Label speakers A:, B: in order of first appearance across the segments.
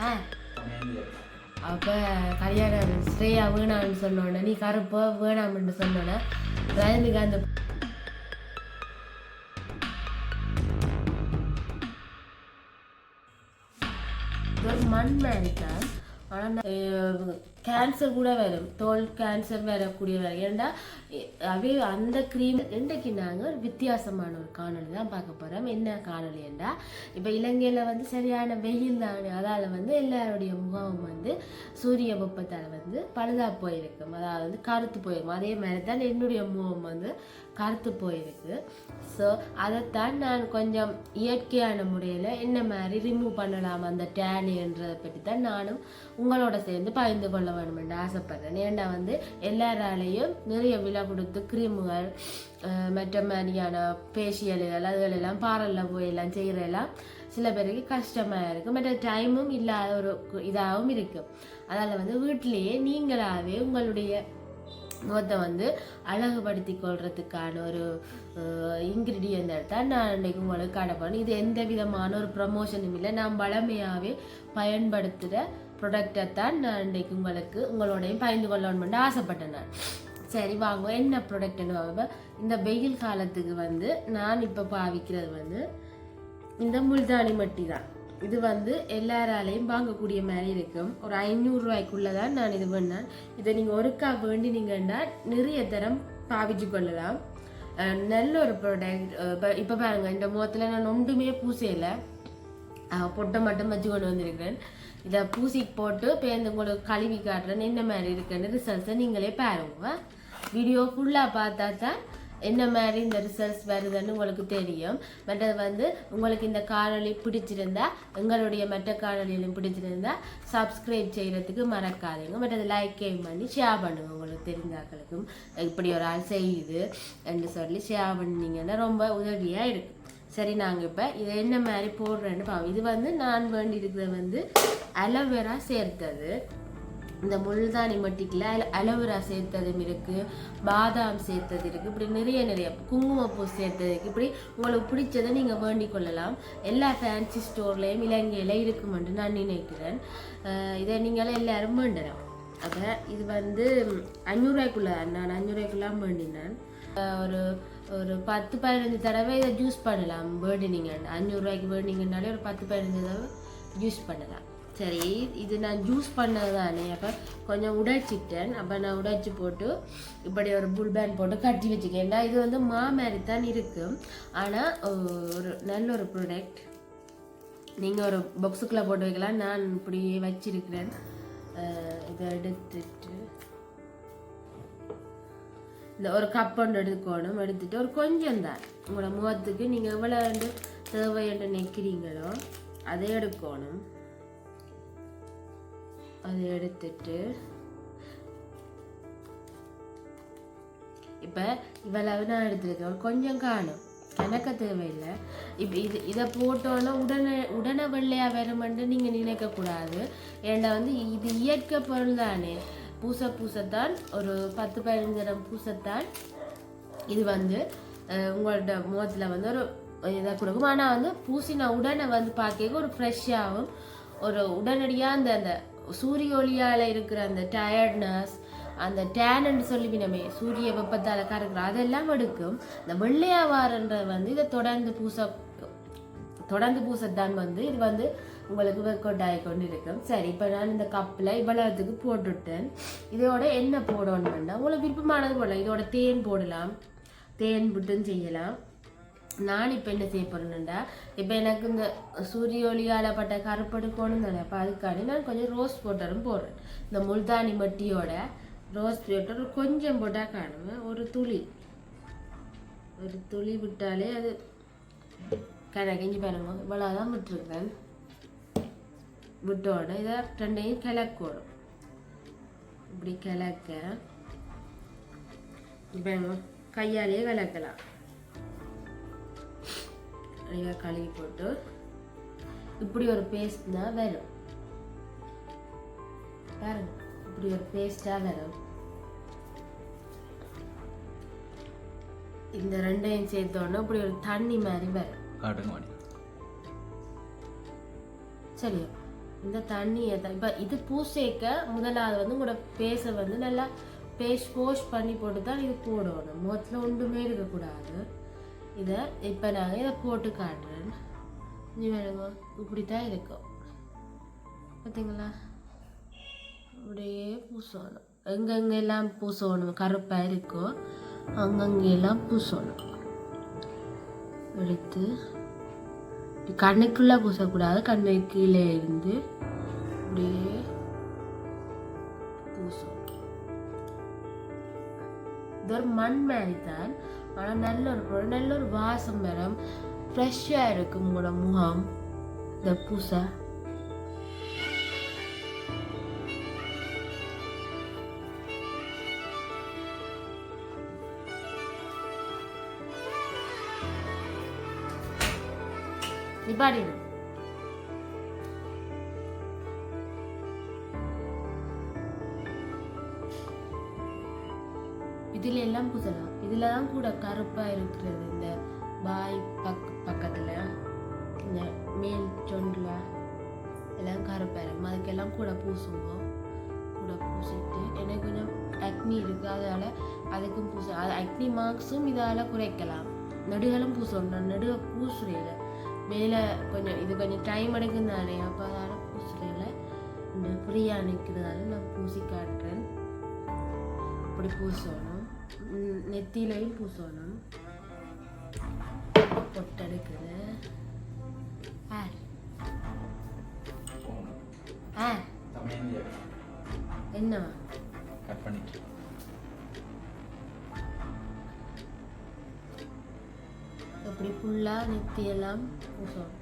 A: ஆ. அப்போ கல்யாணம் ஸ்ரேயா வேணாம்னு சொன்னோன்னே நீ கருப்போ வேணாம்னு சொன்னோன்னே ரஜினிகாந்த் ஒரு மண் மாதிரி ஆனால் கேன்சர் கூட வரும் தோல் கேன்சர் வரக்கூடிய வரும் ஏன்டா அவே அந்த க்ரீம் இன்றைக்கு நாங்கள் ஒரு வித்தியாசமான ஒரு காணொளி தான் பார்க்க போகிறோம் என்ன காணொலி ஏண்டா இப்போ இலங்கையில் வந்து சரியான வெயில் தானே அதால் வந்து எல்லாருடைய முகம் வந்து சூரிய வெப்பத்தால் வந்து பழுதாக போயிருக்கும் அதாவது வந்து கருத்து போயிருக்கும் அதே மாதிரி தான் என்னுடைய முகம் வந்து கருத்து போயிருக்கு. ஸோ அதைத்தான் நான் கொஞ்சம் இயற்கையான முறையில் என்ன மாதிரி ரிமூவ் பண்ணலாம் அந்த டேனுன்றதை பற்றி தான் நானும் உங்களோட சேர்ந்து பகிர்ந்து கொள்ள வேணுமென்று ஆசைப்படுறேன். ஏன்னா வந்து எல்லாராலையும் நிறைய விலை கொடுத்து க்ரீமுகள் மற்ற மாதிரியான ஃபேஷியல்கள் அதுகளெல்லாம் பாரலில் போய் எல்லாம் செய்கிறதெல்லாம் சில பேருக்கு கஷ்டமாக இருக்குது மற்ற டைமும் இல்லாத ஒரு இதாகவும் இருக்குது அதால் வந்து வீட்டிலேயே நீங்களாகவே உங்களுடைய முகத்தை வந்து அழகுபடுத்தி கொள்றதுக்கான ஒரு இன்க்ரீடியன்ட் தான் நான் இன்றைக்கு உங்களுக்கு அனுப்பணும் இது எந்த விதமான ஒரு ப்ரமோஷனும் இல்லை. நான் வளமையாகவே பயன்படுத்துகிற ப்ரொடக்டை தான் நான் இன்றைக்கு உங்களுக்கு உங்களோடையும் பயந்து கொள்ளணும்னு ஆசைப்பட்டேன் நான். சரி வாங்க. என்ன ப்ரொடக்ட்னு இந்த வெயில் காலத்துக்கு வந்து நான் இப்போ பாவிக்கிறது வந்து இந்த முல்தானி மட்டி தான். இது வந்து எல்லாராலையும் வாங்கக்கூடிய மாதிரி இருக்கும். ஒரு ஐநூறுரூவாய்க்குள்ளே தான் நான் இது பண்ணேன். இதை நீங்கள் ஒருக்கா வேண்டினீங்கன்னா நிறைய தரம் பாவிச்சு கொள்ளலாம். நல்ல ஒரு ப்ராடக்ட் இப்போ இப்போ பாருங்கள் இந்த முகத்தில் நான் ஒன்றுமே பூசையில் பொட்டை மட்டும் வச்சு கொண்டு வந்திருக்கிறேன். இதை பூசிக்கு போட்டு பேருந்துங்களுக்கு கழுவி காட்டுறேன். என்ன மாதிரி இருக்குன்னு ரிசல்ட்ஸை நீங்களே பாருங்க. வீடியோ ஃபுல்லாக பார்த்தா தான் என்ன மாதிரி இந்த ரிசல்ட்ஸ் வருதுன்னு உங்களுக்கு தெரியும். மற்றது வந்து உங்களுக்கு இந்த காணொலி பிடிச்சிருந்தா எங்களுடைய மற்ற காணொலியிலும் பிடிச்சிருந்தா சப்ஸ்கிரைப் செய்கிறதுக்கு மறக்காதீங்க. மற்றது லைக் பண்ணி ஷேர் பண்ணுங்க உங்களுக்கு தெரிஞ்சாக்களுக்கும் இப்படி ஒரு ஆள் செய்யுது என்று சொல்லி ஷேர் பண்ணீங்கன்னா ரொம்ப உதவியாக இருக்கும். சரி நாங்கள் இப்போ இதை என்ன மாதிரி போடுறேன்னு பாவம் இது வந்து நான் வேண்டி இருக்கிறது வந்து அலோவேரா சேர்த்தது. இந்த முள்தானி மட்டிக்கில் அல அலோவேரா சேர்த்ததும் இருக்குது பாதாம் சேர்த்தது இருக்குது இப்படி நிறைய நிறைய குங்குமப்பூ சேர்த்தது இருக்குது இப்படி உங்களுக்கு பிடிச்சதை நீங்கள் வேண்டிக் கொள்ளலாம். எல்லா ஃபேன்சி ஸ்டோர்லேயும் இலங்கையில் இருக்குமென்று நான் நினைக்கிறேன். இதை நீங்களாம் எல்லாரும் வேண்டலாம். அப்போ இது வந்து அஞ்சூறுவாய்க்குள்ள நான் அஞ்சூறுவாய்க்குள்ள வேண்டினேன். ஒரு ஒரு பத்து பதினஞ்சு தடவை இதை ஜூஸ் பண்ணலாம். வேர்டினிங்க அஞ்சூறுரூவாய்க்கு பேர்டினிங்னாலே ஒரு பத்து பதினஞ்சு தடவை ஜூஸ் பண்ணலாம். சரி இது நான் ஜூஸ் பண்ணது தானே அப்போ கொஞ்சம் உடைச்சிட்டேன். அப்போ நான் உடைச்சி போட்டு இப்படி ஒரு புல் பேண்ட் போட்டு கட்டி வச்சுக்கேன்டா இது வந்து மா மாதிரி தான் இருக்கும் ஆனால் ஒரு நல்ல ஒரு ப்ராடக்ட் நீங்கள் ஒரு பாக்ஸுக்குள்ளே போட்டு வைக்கலாம். நான் இப்படி வச்சிருக்கிறேன். இதை எடுத்துட்டு. இந்த ஒரு கப் ஒன்று எடுக்கணும். எடுத்துட்டு ஒரு கொஞ்சம் தான். உங்களோட முகத்துக்கு நீங்கள் எவ்வளோ தேவை என்று நிற்கிறீங்களோ அதை எடுக்கணும். அதை எடுத்துட்டு இப்போ இவ்வளவு நான் எடுத்துருக்கேன். கொஞ்சம் காணும். எனக்கு தேவையில்லை. இப்போ இது இதை போட்டோன்னா உடனே உடனே வெள்ளையாக வருமென்று நீங்கள் நினைக்கக்கூடாது. ஏண்டா வந்து இது இயற்கை பொருள் தானே. பூச பூசத்தான் ஒரு பத்து பதினஞ்சு தரம் பூசத்தான். இது வந்து உங்களோட முகத்தில் வந்து ஒரு இதாக கொடுக்கும். ஆனால் வந்து பூசின உடனே வந்து பார்க்க ஒரு ஃப்ரெஷ்ஷாகவும் ஒரு உடனடியாக அந்த அந்த சூரிய ஒளியால் இருக்கிற அந்த டயர்ட்னஸ் அந்த டேன்னு சொல்லிவினமே சூரிய வெப்பத்தால் கறக்குற அதெல்லாம் எடுக்கும். இந்த வெள்ளையாவாரன்றது வந்து இதை தொடர்ந்து பூச தொடர்ந்து பூசத்தான் வந்து இது வந்து உங்களுக்கு ஒர்க் அவுட் ஆகி கொண்டு இருக்கும். சரி இப்போ நான் இந்த கப்பில் இவ்வளவுக்கு போட்டுவிட்டேன் இதோட என்ன போடணும்னா உங்களுக்கு விருப்பமானது போடலாம். இதோட தேன் போடலாம். தேன் புட்டும் செய்யலாம். நான் இப்போ என்ன செய்ய போகிறேன்டா இப்போ எனக்கு இந்த சூரிய ஒளியால் பட்ட கருப்படுக்கணும் தானே அப்போ அதுக்காண்டி நான் கொஞ்சம் ரோஸ் போட்டரும் போடுறேன். இந்த முல்தானி மட்டியோட ரோஸ் போட்டர் கொஞ்சம் போட்டால் காணுவேன் ஒரு துளி. ஒரு துளி விட்டாலே அது கணக்கிஞ்சு பாருங்க இவ்வளோதான் விட்டுருக்கேன் விட்டோடனே இதை ரெண்டையும் கிளக்கணும் இப்படி கிளக்க இப்போ கையாலேயே கலக்கலாம் நல்லா கழுவி போட்டு இப்படி ஒரு பேஸ்ட் தான் வரும். பாருங்க இப்படி ஒரு பேஸ்டாக வரும். இந்த ரெண்டையும் சேர்த்தோன்னா இப்படி ஒரு தண்ணி மாதிரி வரும்.
B: காட்டுங்க
A: சரியா இந்த தண்ணியை தான் இப்போ இது பூசேக்க முதலாவது வந்து உங்களோட பேஸை வந்து நல்லா பேஸ் வாஷ் பண்ணி போட்டு தான் இது போடணும். முகத்தில் ஒன்றுமே இருக்கக்கூடாது. இதை இப்போ நாங்கள் இதை போட்டு காட்டுறேன். நீ வேணுமா இப்படி தான் இருக்கும். பார்த்தீங்களா அப்படியே பூசணும். எங்கெங்கெல்லாம் பூசணும்? கருப்பாக இருக்கோ அங்கங்கெல்லாம் பூசணும். எடுத்து கண்ணுக்குள்ளே பூசக்கூடாது. கண்ணு கீழே இருந்து அப்படியே பூசணும். இது ஒரு மண் மாதிரி தான் ஆனால் நல்ல ஒரு பொருள் நல்ல ஒரு வாசம் வரும் ஃப்ரெஷ்ஷாக இருக்கும் உங்களோட முகம். இந்த பூசை. நிபாடிடு. இதுல எல்லாம் புதலாம் இதுல தான் கூட கருப்பாக இருக்கிறது இந்த பாய் பக் பக்கத்தில். இந்த மேல் சொண்டில் எல்லாம் கருப்பாக இருக்கும் அதுக்கெல்லாம் கூட பூசுவோம். கூட பூசிட்டு எனக்கு கொஞ்சம் அக்னி இருக்குது அதால அதுக்கும் பூச அது அக்னி மார்க்ஸும் இதால் குறைக்கலாம். நடுகளும் பூசணும் நான் நடுவை பூசுறையில் மேலே கொஞ்சம் இது கொஞ்சம் டைம் எடுக்கும் தானே அப்போ அதால் பூசுறையில் இந்த ஃப்ரீயாக நிற்கிறதால நான் பூசி காட்டுறேன். அப்படி பூசணும் ம், நெத்தியிலையும் பூசணும். பொட்டெடுக்குது. என்னவா?
B: கட் பண்ணிட்டு
A: இப்படி ஃபுல்லாக நெத்தியெல்லாம் பூசணும்.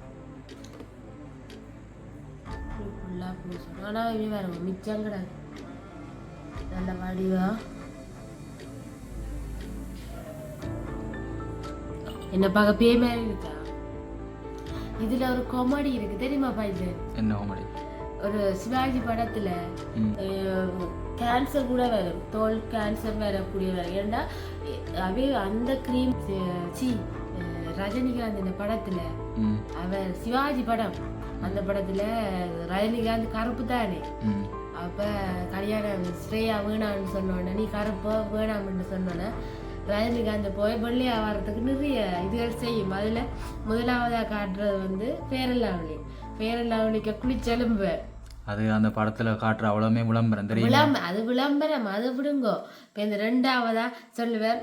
A: ஃபுல்லாக பூசணும். ஆனால் வேற மிச்சம் கிடையாது. நல்ல வடிவா. என்ன பார்க்க பேய் மாதிரி இருக்கா? இதுல ஒரு காமெடி இருக்கு. தெரியுமாப்பா இது?
B: என்ன காமெடி
A: ஒரு சிவாஜி படத்துல. கேன்சர் கூட வரும் தோல் கேன்சர் வரக்கூடிய வரும் ஏன்னா அவே அந்த க்ரீம் சி ரஜினிகாந்த் இந்த படத்துல அவர் சிவாஜி படம். அந்த படத்துல ரஜினிகாந்த் கருப்பு தானே? அப்ப கல்யாணம் ஸ்ரேயா வேணாம்னு சொன்னோன்னே நீ கருப்போ வேணாம்னு சொன்னோன்னே ரஜினிகாந்த் போய் வெள்ளையா வர்றதுக்கு நிறைய இதுகள் செய்யும். அதுல முதலாவதா காட்டுறது வந்து பேரல்லாவளி பேரல்லாவளிக்கு குளிச்செலும்பு.
B: அது அந்த படத்துல காட்டுற அவ்வளவுமே விளம்பரம் தெரியும்?
A: விளம்பரம் அது விளம்பரம் அது விடுங்கோ. இப்போ இந்த ரெண்டாவதா சொல்லுவார்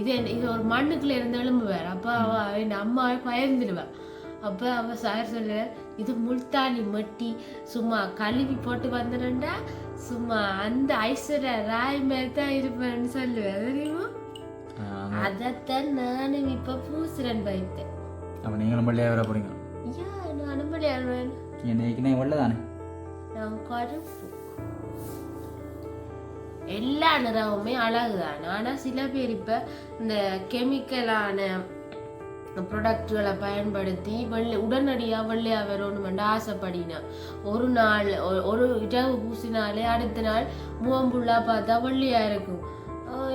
A: இது இது ஒரு மண்ணுக்குள்ள இருந்து எழும்புவார். அப்போ அவ என் அம்மாவே பயந்துடுவார் அப்போ அவ சார் சொல்லுவார் இது முல்தானி மட்டி சும்மா கழுவி போட்டு வந்துடுண்டா சும்மா அந்த ஐஸ்வர்யா ராய் மாதிரி தான் இருப்பேன்னு சொல்லுவார். தெரியுமா? அதைத்தான் நானும் இப்போ பூசுறேன் பயத்தேன்
B: அப்ப நீங்களும் பள்ளியாக வர போறீங்க?
A: ஏன் நானும் விளையாடுவேன்
B: என்னைக்குனே வெள்ள தானே?
A: நான் கருப்பு. எல்லா நிறமுமே அழகுதான். ஆனால் சில பேர் இப்போ இந்த கெமிக்கலான ப்ரொடக்ட்களை பயன்படுத்தி வெள்ளை உடனடியாக வெள்ளையா வரணுமெண்டு ஆசைப்படினா ஒரு நாள் ஒரு இரவு பூசினாலே அடுத்த நாள் முகம் ஃபுல்லாக பார்த்தா வெள்ளையா இருக்கும்.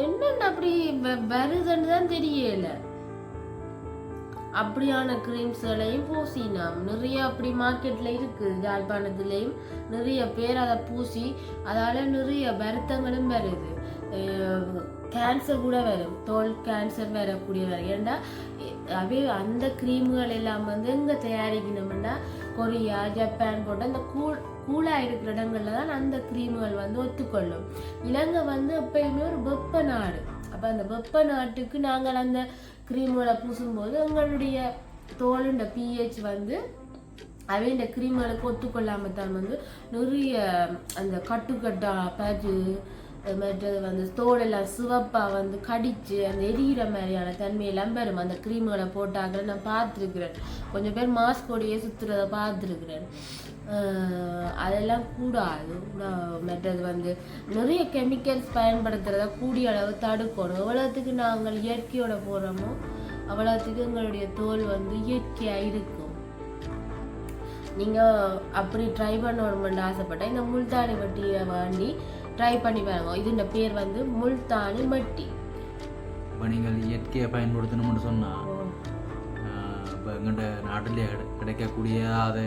A: என்னென்ன அப்படி வருதுன்னு தான் தெரியல. அப்படியான க்ரீம்ஸ்களையும் பூசினோம். நிறைய அப்படி மார்க்கெட்டில் இருக்கு யாழ்ப்பாணத்துலேயும். நிறைய பேர் அதை பூசி அதால நிறைய வருத்தங்களும் வருது. கேன்சர் கூட வரும். தோல் கேன்சர் வரக்கூடிய வரும். ஏன்னா அவே அந்த க்ரீம்கள் எல்லாம் வந்து இங்கே தயாரிக்கணும்னா கொரியா ஜப்பான் போட்ட அந்த கூழ் கூலாக இருக்கிற இடங்களில் தான் அந்த க்ரீம்கள் வந்து ஒத்துக்கொள்ளும். இலங்கை வந்து எப்பயுமே ஒரு வெப்ப நாடு. அப்போ அந்த வெப்ப நாட்டுக்கு நாங்கள் அந்த க்ரீம்களை பூசும்போது எங்களுடைய தோலுண்ட பிஹெச் வந்து அவை இந்த க்ரீம்களுக்கு ஒத்துக்கொள்ளாம தான் வந்து நிறைய அந்த கட்டுக்கட்டா பேச்சு மற்றது வந்து தோலெல்லாம் சிவப்பாக வந்து கடித்து அந்த எரியிற மாதிரியான தன்மையெல்லாம் வரும் அந்த க்ரீம்களை போட்டாக்கிற நான் பார்த்துருக்குறேன். கொஞ்சம் பேர் மாஸ்கோடையே சுற்றுறத பார்த்துருக்குறேன். அதெல்லாம் கூடாது. மற்றது வந்து நிறைய கெமிக்கல்ஸ் பயன்படுத்துறத கூடிய அளவு தடுக்கணும். எவ்வளோத்துக்கு நாங்கள் இயற்கையோட போகிறோமோ அவ்வளோத்துக்கு எங்களுடைய தோல் வந்து இயற்கையாக இருக்கும். நீங்கள் அப்படி ட்ரை பண்ணணும்னு ஆசைப்பட்டேன் இந்த முல்தானி மட்டியை வாங்கி ட்ரை பண்ணி பாருங்க. இதுன்ற பேர் வந்து முல்தானி மட்டி
B: இப்போ நீங்கள் இயற்கையை பயன்படுத்தணும்னு சொன்னால் இப்போ எங்கள்கிட்ட நாட்டிலே கிடை- கிடைக்கக்கூடிய அது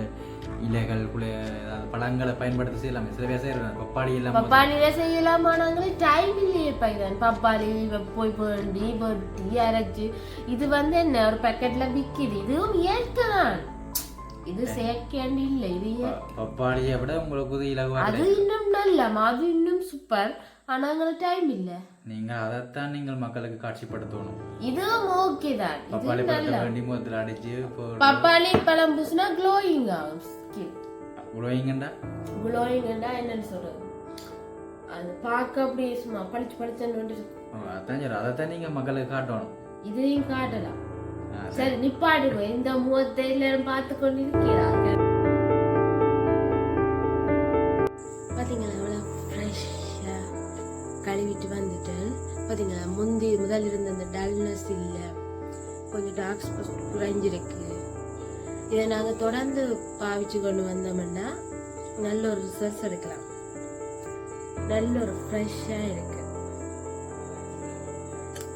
B: இலைகள் குலை ஏதாவது பழங்களை பயன்படுத்தி செய்யலாமே. சில பேர் செய்யறாங்க பப்பாளி எல்லாம்
A: பப்பாளியில செய்யலாமானாங்களே டைம் இல்லையே பைதான் பப்பாளி வெ- போய் வேண்டி வெட்டி அரைச்சு. இது வந்து என்ன ஒரு பேக்கெட்ல விக்குது. இதுவும் இயற்கை தான் இது செயற்கையாண்டு இல்லை இது
B: பப்பாளியை விட உங்களுக்கு இலகுவா
A: அது இன்னும் நல்ல அது இன்னும் சூப்பர் ஆனா டைம் இல்ல.
B: நீங்க அதைத்தான் நீங்கள் மக்களுக்கு காட்சிப்படுத்தணும்.
A: இதுவும் ஓகே தான்.
B: பப்பாளி பழத்தை வேண்டி முகத்தில் அடிச்சு
A: பப்பாளி பழம் பூசினா க்ளோயிங் ஆகும். ஸ்கின்
B: உழவிங்கண்டா
A: க்ளோயிங்னா என்னன்னு சொல்றது. அது பார்க்க அப்படியே சும்மா பளிச்சு பளிச்சுன்னு
B: அதான் சரி அதைத்தான் நீங்க மக்களுக்கு காட்டணும்.
A: இதையும் காட்டலாம்.
B: சரி.
A: நிப்பாடுங்க இந்த எல்லாரும் பார்த்து கொண்டு இருக்கிறாங்க பார்த்தீங்களா அவ்வளோ ஃப்ரெஷ்ஷாக கழுவிட்டு வந்துட்டேன் பார்த்தீங்களா முந்தி முதல் இருந்த அந்த டல்னஸ் இல்லை. கொஞ்சம் டார்க் ஸ்பாட் குறைஞ்சிருக்கு. இதை நாங்கள் தொடர்ந்து பாவிச்சு கொண்டு வந்தோம்னா நல்ல ஒரு ரிசல்ட்ஸ் எடுக்கலாம். நல்ல ஒரு ஃப்ரெஷ்ஷாக இருக்கு.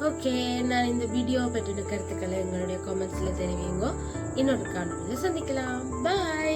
A: ஓகே நான் இந்த வீடியோ பற்றின கருத்துக்களை எங்களுடைய காமெண்ட்ஸில் தெரிவிங்க. இன்னொரு காணொலியில் சந்திக்கலாம். பாய்